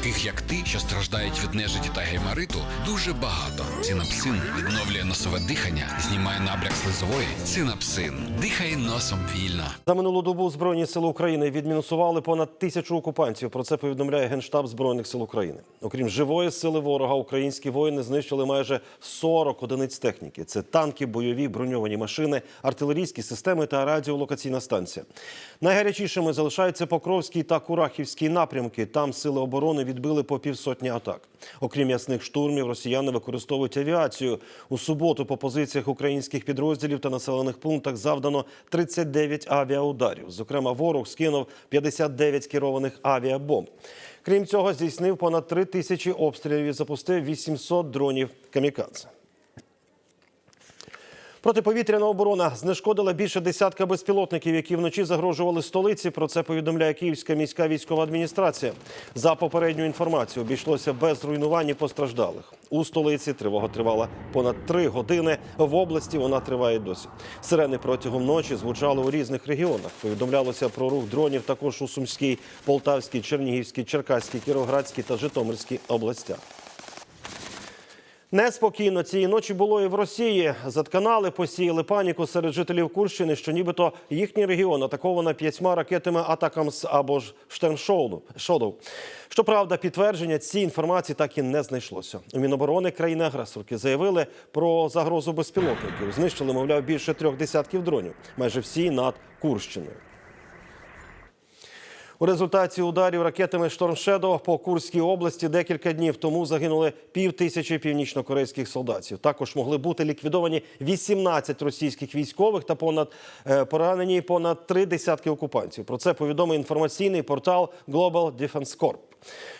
Таких як ти, що страждають від нежиті та геймариту, дуже багато. Цинапсин відновлює носове дихання, знімає набряк слизової. Цинапсин. Дихай носом вільно. За минулу добу Збройні сили України відмінусували понад тисячу окупантів. Про це повідомляє Генштаб Збройних сил України. Окрім живої сили ворога, українські воїни знищили майже 40 одиниць техніки. Це танки, бойові броньовані машини, артилерійські системи та радіолокаційна станція. Найгарячішими залишаються Покровський та Курахівський напрямки. Там сили оборони відбили по півсотні атак. Окрім ясних штурмів, росіяни використовують авіацію. У суботу по позиціях українських підрозділів та населених пунктах завдано 39 авіаударів. Зокрема, ворог скинув 59 керованих авіабомб. Крім цього, здійснив понад 3 тисячі обстрілів і запустив 800 дронів камікадзе. Протиповітряна оборона знешкодила більше десятка безпілотників, які вночі загрожували столиці. Про це повідомляє Київська міська військова адміністрація. За попередню інформацію обійшлося без руйнувань і постраждалих. У столиці тривога тривала понад три години. В області вона триває досі. Сирени протягом ночі звучали у різних регіонах. Повідомлялося про рух дронів також у Сумській, Полтавській, Чернігівській, Черкаській, Кіровоградській та Житомирській областях. Неспокійно цієї ночі було і в Росії. Затканали, посіяли паніку серед жителів Курщини, що нібито їхній регіон атаковано п'ятьма ракетами Атакамс або ж Штерншоу. Щоправда, підтвердження цій інформації так і не знайшлося. У Міноборони країни-агресорки заявили про загрозу безпілотників. Знищили, мовляв, більше трьох десятків дронів, майже всі над Курщиною. У результаті ударів ракетами «Шторм Шедоу» по Курській області декілька днів тому загинули пів тисячі північнокорейських солдатів. Також могли бути ліквідовані 18 російських військових та понад е, поранені понад три десятки окупантів. Про це повідомив інформаційний портал Global Defense Corp.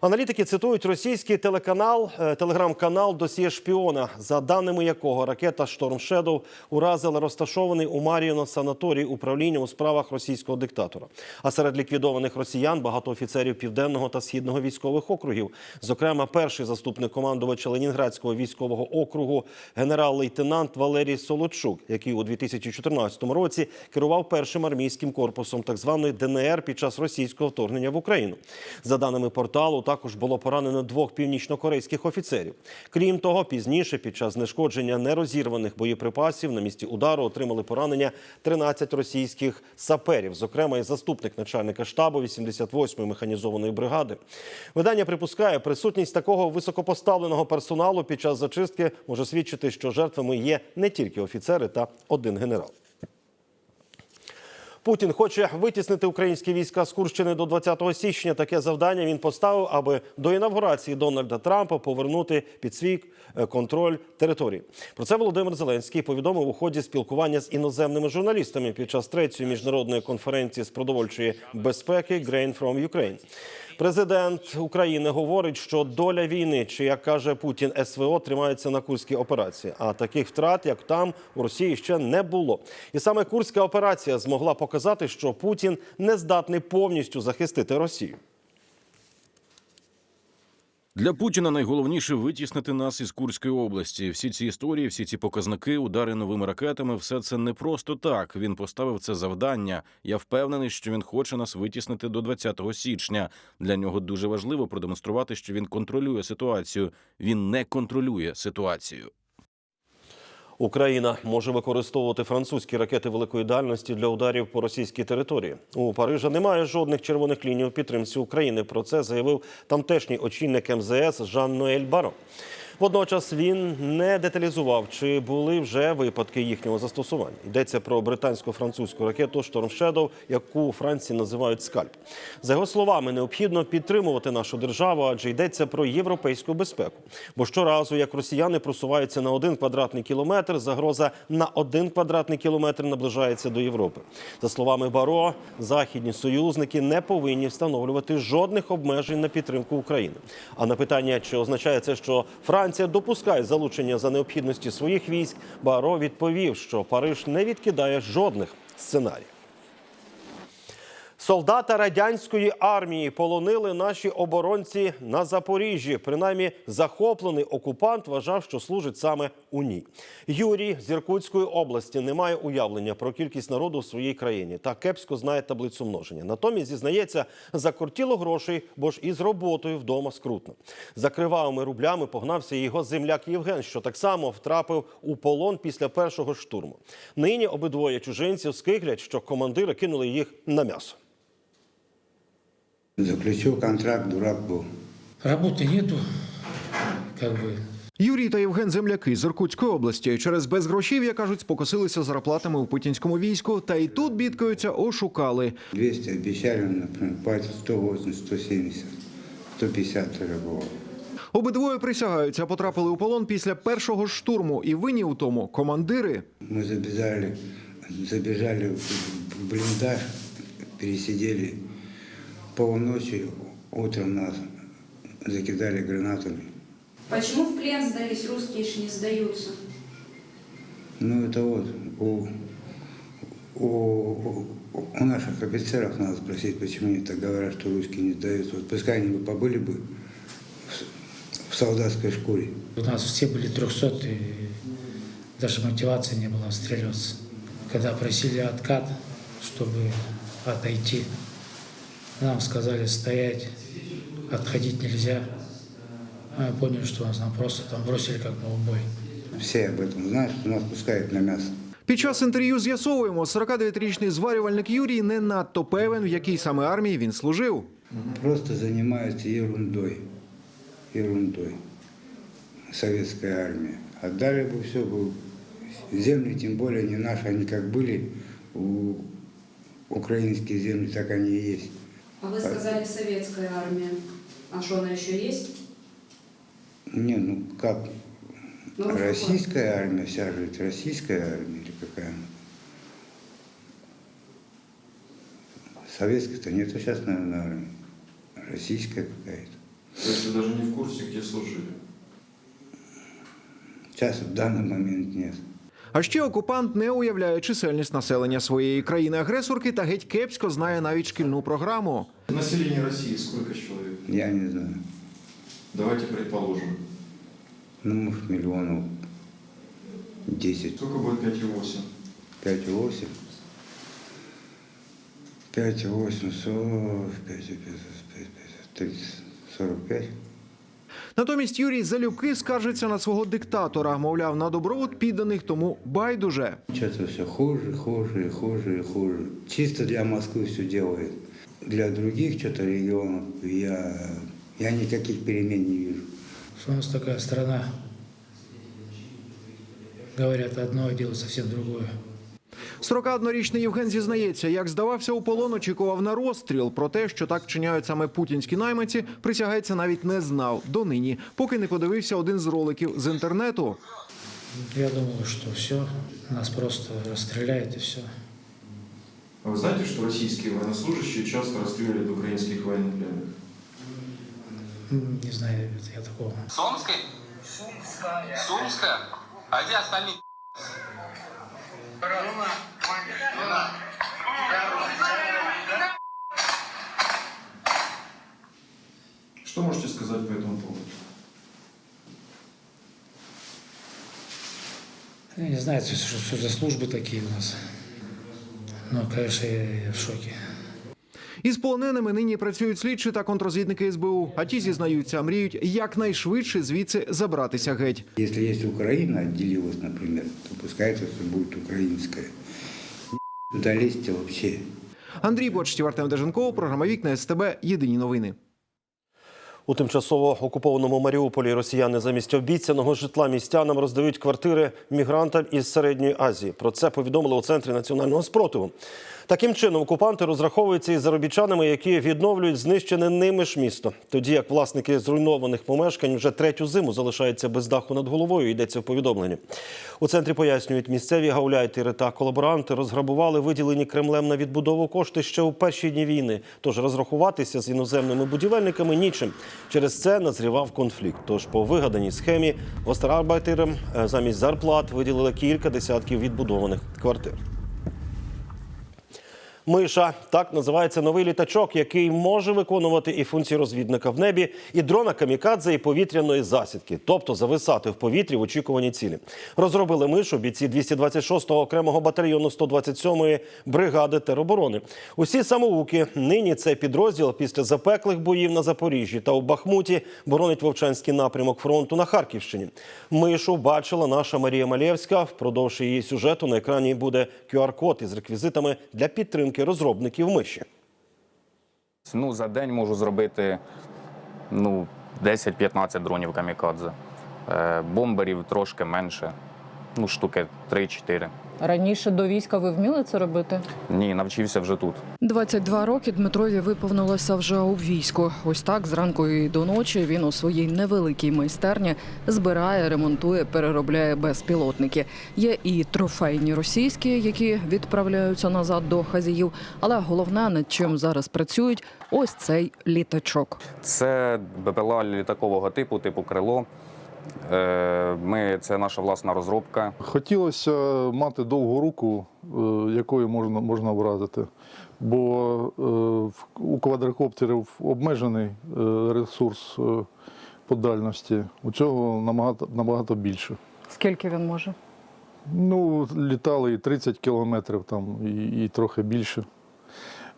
Аналітики цитують російський телеканал, е, телеграм-канал «Досьє шпіона», за даними якого ракета «Шторм Шедоу» уразила розташований у Мар'їно санаторій управління у справах російського диктатора. А серед ліквідованих росіян багато офіцерів південного та східного військових округів. Зокрема, перший заступник командувача Ленінградського військового округу генерал-лейтенант Валерій Солодчук, який у 2014 році керував першим армійським корпусом так званої ДНР під час російського вторгнення в Україну. За даними порталу, також було поранено двох північнокорейських офіцерів. Крім того, пізніше під час знешкодження нерозірваних боєприпасів на місці удару отримали поранення 13 російських саперів, зокрема і заступник начальника штабу 88-ї механізованої бригади. Видання припускає, присутність такого високопоставленого персоналу під час зачистки може свідчити, що жертвами є не тільки офіцери та один генерал. Путін хоче витіснити українські війська з Курщини до 20 січня. Таке завдання він поставив, аби до інавгурації Дональда Трампа повернути під свій е, контроль території. Про це Володимир Зеленський повідомив у ході спілкування з іноземними журналістами під час третьої міжнародної конференції з продовольчої безпеки «Grain from Ukraine». Президент України говорить, що доля війни, чи як каже Путін, СВО тримається на курській операції. А таких втрат, як там, у Росії ще не було. І саме курська операція змогла показати, що Путін не здатний повністю захистити Росію. Для Путіна найголовніше витіснити нас із Курської області. Всі ці історії, всі ці показники, удари новими ракетами, все це не просто так. Він поставив це завдання. Я впевнений, що він хоче нас витіснити до 20 січня. Для нього дуже важливо продемонструвати, що він контролює ситуацію. Він не контролює ситуацію. Україна може використовувати французькі ракети великої дальності для ударів по російській території. У Парижа немає жодних червоних ліній у підтримці України. Про це заявив тамтешній очільник МЗС Жан Ноель Баро. Водночас він не деталізував, чи були вже випадки їхнього застосування. Йдеться про британсько-французьку ракету «Шторм Шедоу», яку Франції називають скальп. За його словами, необхідно підтримувати нашу державу, адже йдеться про європейську безпеку. Бо щоразу, як росіяни просуваються на один квадратний кілометр, загроза на один квадратний кілометр наближається до Європи. За словами Баро, західні союзники не повинні встановлювати жодних обмежень на підтримку України. А на питання, чи означає це, що Франція допускає залучення за необхідності своїх військ, Баро відповів, що Париж не відкидає жодних сценаріїв. Солдата радянської армії полонили наші оборонці на Запоріжжі. Принаймні, захоплений окупант вважав, що служить саме у ній. Юрій з Іркутської області не має уявлення про кількість народу в своїй країні та кепсько знає таблицю множення. Натомість зізнається, закортіло грошей, бо ж із роботою вдома скрутно. За кривавими рублями погнався його земляк Євген, що так само втрапив у полон після першого штурму. Нині обидвоє чужинців скиглять, що командири кинули їх на м'ясо. Заключил контракт, дурак был. Работы нету, как бы. Юрій та Євген земляки з Іркутської області через безгрошів'я, кажуть, спокосилися зарплатами у путінському війську, та і тут бідкаються, ошукали. 200 обещали, например, платят 180, 170, 150 тоже было. Обидвоє присягаються, потрапили у полон після першого ж штурму, і винні у тому командири. Мы забежали, забежали в блиндаж, пересидели полночи, утром нас закидали гранатами. Почему в плен сдались, русские ж не сдаются? Ну это вот у, у, у- наших офицеров надо спросить, почему они так говорят, что русские не сдаются. Вот пускай они бы побыли бы в, в солдатской шкуре. У нас все были 300, и даже мотивации не было отстреливаться. Когда просили откат, чтобы отойти, нам сказали стоять, отходить нельзя. Мы поняли, что нас нам просто там бросили как на убой. Все об этом знают, что нас пускают на мясо. Під час інтерв'ю з'ясовуємо, 49-річний зварювальник Юрій не надто певен, в якій саме армії він служив. Просто занимаются ерундой. Ерундой. Советская армия. Отдали бы все, бы земли, тем более не наши, они как были, у, украинские земли, так они и есть. А вы сказали советская армия. А что она еще есть? Не, ну как, Ну, российская армия вся же, это российская армия или какая она? Советской-то нету сейчас, наверное, армии. Российская какая-то. То есть вы даже не в курсе, где служили? Сейчас в данный момент нет. А ще окупант не уявляє чисельність населення своєї країни-агресорки та геть кепсько знає навіть шкільну програму. Население России сколько человек? Я не знаю. Давайте предположим. Ну, может, миллионов 10, Сколько будет 5,8? 5,8. 5,8, 40, 5, 5, 5, 30, 45. Натомість Юрій залюбки скаржиться на свого диктатора. Мовляв, на добробут підданих тому байдуже. Что-то все хуже, хуже, хуже, хуже. Чисто для Москвы все делает. Для других что-то регионов я, я никаких перемен не вижу. Что у нас такая страна. Говорят одно, делают совсем другое. 41-річний Євген зізнається, як здавався у полон, очікував на розстріл. Про те, що так вчиняють саме путінські найманці, присягається навіть не знав донині, поки не подивився один з роликів з інтернету. Я думал, что все, нас просто расстреляют и все. А вы знаете, что российские военнослужащие часто расстреливают украинских военнопленных? Не знаю, это я такого. Сомской? Сумская. Сумская? А где остальные? Что можете сказать по этому поводу? Я не знаю, что, что за службы такие у нас. Но, конечно, я, я в шоке. Із полоненими нині працюють слідчі та контрозвідники СБУ. А ті зізнаються, мріють якнайшвидше звідси забратися геть. Если есть Украина отделилась, например, то пускай это все будет украинская. Туда лезьте вообще. Андрій Бочтів, Артем Деженков, програма Вікна СТБ. Єдині новини. У тимчасово окупованому Маріуполі росіяни замість обіцяного житла містянам роздають квартири мігрантам із середньої Азії. Про це повідомили у центрі національного спротиву. Таким чином, окупанти розраховуються із заробітчанами, які відновлюють знищене ними ж місто. Тоді як власники зруйнованих помешкань вже третю зиму залишаються без даху над головою. Йдеться в повідомленні. У центрі пояснюють, місцеві гауляйтери та колаборанти розграбували виділені Кремлем на відбудову кошти ще у перші дні війни. Тож розрахуватися з іноземними будівельниками нічим. Через це назрівав конфлікт. Тож по вигаданій схемі гострарбайтерам е, замість зарплат виділили кілька десятків відбудованих квартир. Миша так називається новий літачок, який може виконувати і функції розвідника в небі, і дрона камікадзе, і повітряної засідки, тобто зависати в повітрі в очікуванні цілі. Розробили мишу бійці 226-го окремого батальйону 127-ї бригади тероборони. Усі самоуки нині цей підрозділ після запеклих боїв на Запоріжжі та у Бахмуті боронить Вовчанський напрямок фронту на Харківщині. Мишу бачила наша Марія Малєвська. Впродовж її сюжету на екрані буде QR-код із реквізитами для підтримки розробників миші. Ну, за день можу зробити ну, 10-15 дронів камікадзе. Е, бомберів трошки менше, ну, штуки 3-4. Раніше до війська ви вміли це робити? Ні, навчився вже тут. 22 роки Дмитрові виповнилося вже у війську. Ось так зранку і до ночі він у своїй невеликій майстерні збирає, ремонтує, переробляє безпілотники. Є і трофейні російські, які відправляються назад до хазіїв. Але головне, над чим зараз працюють, ось цей літачок. Це БПЛА літакового типу, типу крило. Е, Ми, це наша власна розробка. Хотілося мати довгу руку, е, якою можна, можна вразити. Бо е, в- у квадрокоптерів обмежений ресурс по дальності. У цього набагато, набагато більше. Скільки він може? Ну, літали і 30 кілометрів там, і, і трохи більше.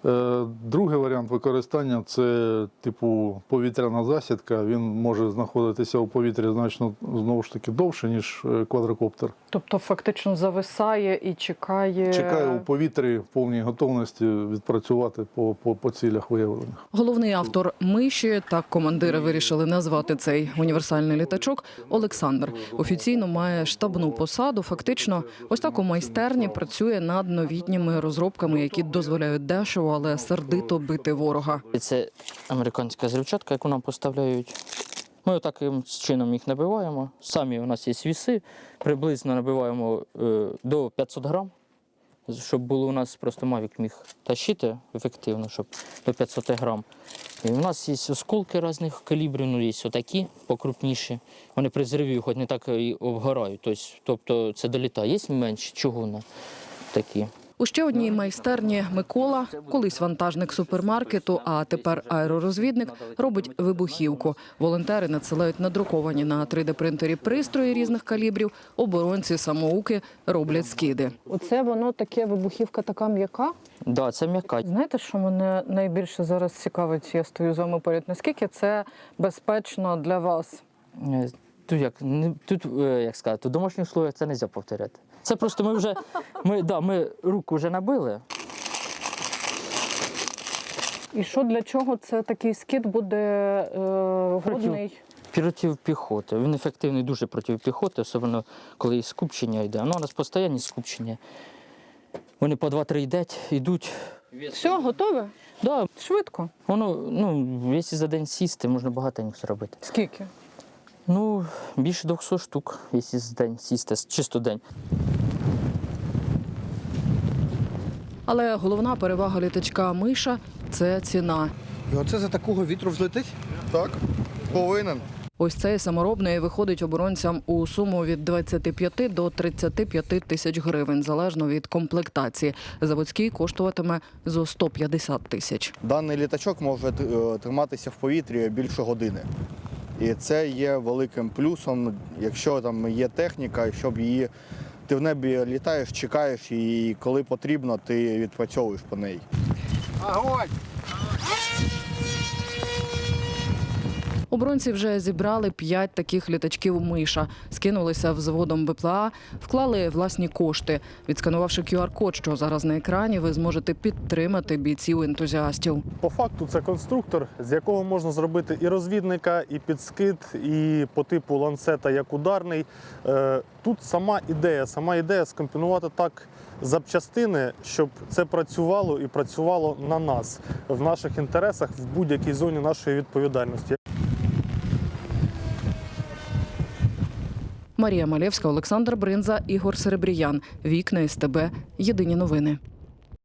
Е, Другий варіант використання це типу повітряна засідка. Він може знаходитися у повітрі значно знову ж таки довше, ніж е, квадрокоптер. Тобто фактично зависає і чекає. Чекаю у повітрі в повній готовності відпрацювати по, по, по цілях виявлених. Головний автор миші так командири вирішили назвати цей універсальний літачок Олександр. Офіційно має штабну посаду. Фактично, ось так у майстерні працює над новітніми розробками, які дозволяють дешево, але сердито бити ворога. Це американська зрівчатка, яку нам поставляють. Ми таким чином їх набиваємо. Самі у нас є віси, приблизно набиваємо е, до 500 грам, щоб було у нас просто Мавік міг тащити ефективно, щоб до 500 грам. І у нас є осколки різних калібрів, ну є отакі покрупніші. Вони при зриві хоч не так і обгорають. Тобто, тобто це долітає. Є менші чугуни такі. У ще одній майстерні Микола, колись вантажник супермаркету, а тепер аеророзвідник, робить вибухівку. Волонтери надсилають надруковані на 3D-принтері пристрої різних калібрів. Оборонці самоуки роблять скиди. Оце воно таке вибухівка, така м'яка. Да, це м'яка. Знаєте, що мене найбільше зараз цікавить? Я стою з вами поряд. Наскільки це безпечно для вас? Е, Тут як не тут, е, як сказати, у домашніх условиях це не можна повторяти. Це просто ми вже ми, да, ми руку вже набили. І що для чого це такий скид буде е, годний? Проти піхоти. Він ефективний дуже проти піхоти, особливо коли і скупчення йде. Ну, у нас постійні скупчення. Вони по 2-3 йдуть, йдуть. Все, готове? Да, Швидко. воно, ну, якщо за день сісти, можна багато зробити. Скільки? Ну, більше 200 штук, якщо за день сісти, чисто день. Але головна перевага літачка миша це ціна. І оце за такого вітру взлетить? Так, повинен. Ось цей саморобний виходить оборонцям у суму від 25 до 35 тисяч гривень, залежно від комплектації. Заводський коштуватиме зо 150 тисяч. Даний літачок може е, триматися в повітрі більше години. І це є великим плюсом, якщо там є техніка, щоб її ти в небі літаєш, чекаєш, і коли потрібно, ти відпрацьовуєш по неї. Оборонці вже зібрали п'ять таких літачків миша, скинулися взводом БПЛА, вклали власні кошти. Відсканувавши QR-код, що зараз на екрані, ви зможете підтримати бійців ентузіастів. По факту це конструктор, з якого можна зробити і розвідника, і підскид, і по типу ланцета як ударний. Е, Тут сама ідея, сама ідея скомпонувати так запчастини, щоб це працювало і працювало на нас в наших інтересах в будь-якій зоні нашої відповідальності. Марія Малєвська, Олександр Бринза, Ігор Серебріян. Вікна СТБ. Єдині новини.